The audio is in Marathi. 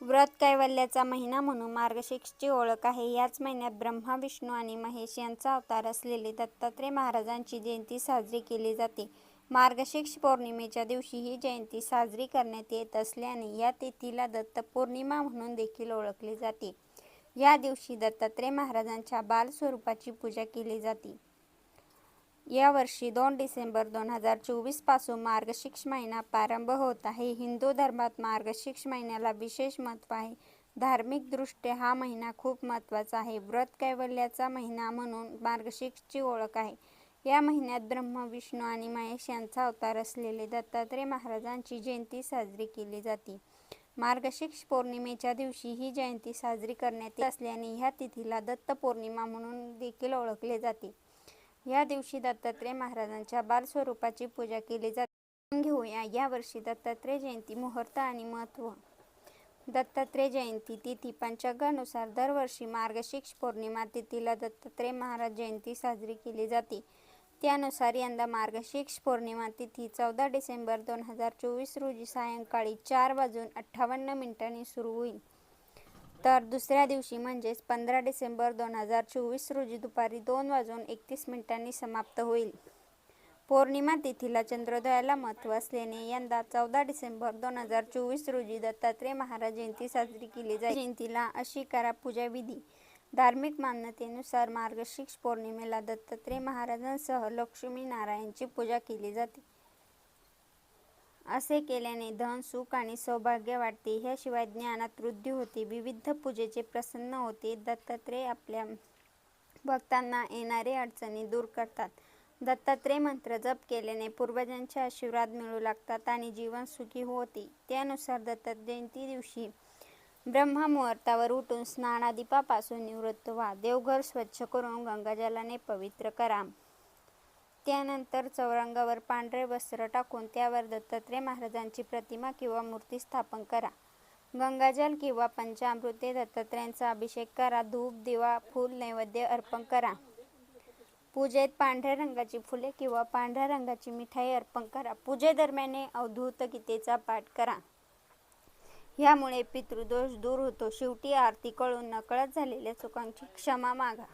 व्रत कैवल्याचा महिना म्हणून मार्गशीर्षची ओळख आहे. याच महिन्यात ब्रह्मा, विष्णू आणि महेश यांचा अवतार असलेले दत्तात्रय महाराजांची जयंती साजरी केली जाते. मार्गशीर्ष पौर्णिमेच्या दिवशी ही जयंती साजरी करण्यात येत असल्याने या तिथीला दत्तपौर्णिमा म्हणून देखील ओळखले जाते. या दिवशी दत्तात्रय महाराजांच्या बालस्वरूपाची पूजा केली जाते. यावर्षी दोन डिसेंबर दोन हजार चोवीसपासून मार्गशीर्ष महिना प्रारंभ होत आहे. हिंदू धर्मात मार्गशीर्ष महिन्याला विशेष महत्त्व आहे. धार्मिकदृष्ट्या हा महिना खूप महत्त्वाचा आहे. व्रत कैवल्याचा महिना म्हणून मार्गशीर्षची ओळख आहे. या महिन्यात ब्रह्मा, विष्णू आणि महेश यांचा अवतार असलेले दत्तात्रय महाराजांची जयंती साजरी केली जाते. मार्गशीर्ष पौर्णिमेच्या दिवशी ही जयंती साजरी करण्यात येत असल्याने ह्या तिथीला दत्त पौर्णिमा म्हणून देखील ओळखले जाते. या दिवशी दत्तात्रय महाराजांच्या बालस्वरूपाची पूजा केली जाते. घेऊया यावर्षी दत्तात्रय जयंती मुहूर्त आणि महत्त्व. दत्तात्रय जयंती तिथी पंचांगानुसार दरवर्षी मार्गशीर्ष पौर्णिमा तिथीला दत्तात्रय महाराज जयंती साजरी केली जाते. त्यानुसार यंदा मार्गशीर्ष पौर्णिमा तिथी चौदा डिसेंबर दोन हजार चोवीस रोजी सायंकाळी चार वाजून अठ्ठावन्न मिनिटांनी सुरू होईल. तर दुसऱ्या दिवशी म्हणजेच पंधरा डिसेंबर दोन हजार चोवीस रोजी दुपारी दोन वाजून एकतीस मिनिटांनी समाप्त होईल. पौर्णिमा तिथीला चंद्रोदयाला महत्त्व असल्याने यंदा चौदा डिसेंबर दोन हजार चोवीस रोजी दत्तात्रय महाराज जयंती साजरी केली जाईल. जयंतीला अशी करा पूजा विधी. धार्मिक मान्यतेनुसार मार्गशीर्ष पौर्णिमेला दत्तात्रय महाराजांसह लक्ष्मी नारायणची पूजा केली जाते. असे केल्याने धन, सुख आणि सौभाग्य वाढते. ह्याशिवाय ज्ञानात वृद्धी होते. विविध पूजेचे प्रसन्न होते. दत्तात्रय आपल्या भक्तांना येणारे अडचणी दूर करतात. दत्तात्रय मंत्र जप केल्याने पूर्वजांचे आशीर्वाद मिळू लागतात आणि जीवन सुखी होते. त्यानुसार दत्त जयंती दिवशी ब्रह्ममुहूर्तावर उठून स्नानादिपापासून निवृत्त व्हा. देवघर स्वच्छ करून गंगाजलाने पवित्र करा. त्यानंतर चौरंगावर पांढरे वस्त्र टाकून त्यावर दत्तात्रय महाराजांची प्रतिमा किंवा मूर्ती स्थापन करा. गंगाजल किंवा पंचामृते दत्तात्रयांचा अभिषेक करा. धूप, दिवा, फूल नैवेद्य अर्पण करा. पूजेत पांढऱ्या रंगाची फुले किंवा पांढऱ्या रंगाची मिठाई अर्पण करा. पूजेदरम्याने अवधूत गीतेचा पाठ करा. यामुळे पितृदोष दूर होतो. शेवटी आरती कळून नकळत झालेल्या चुकांची क्षमा मागा.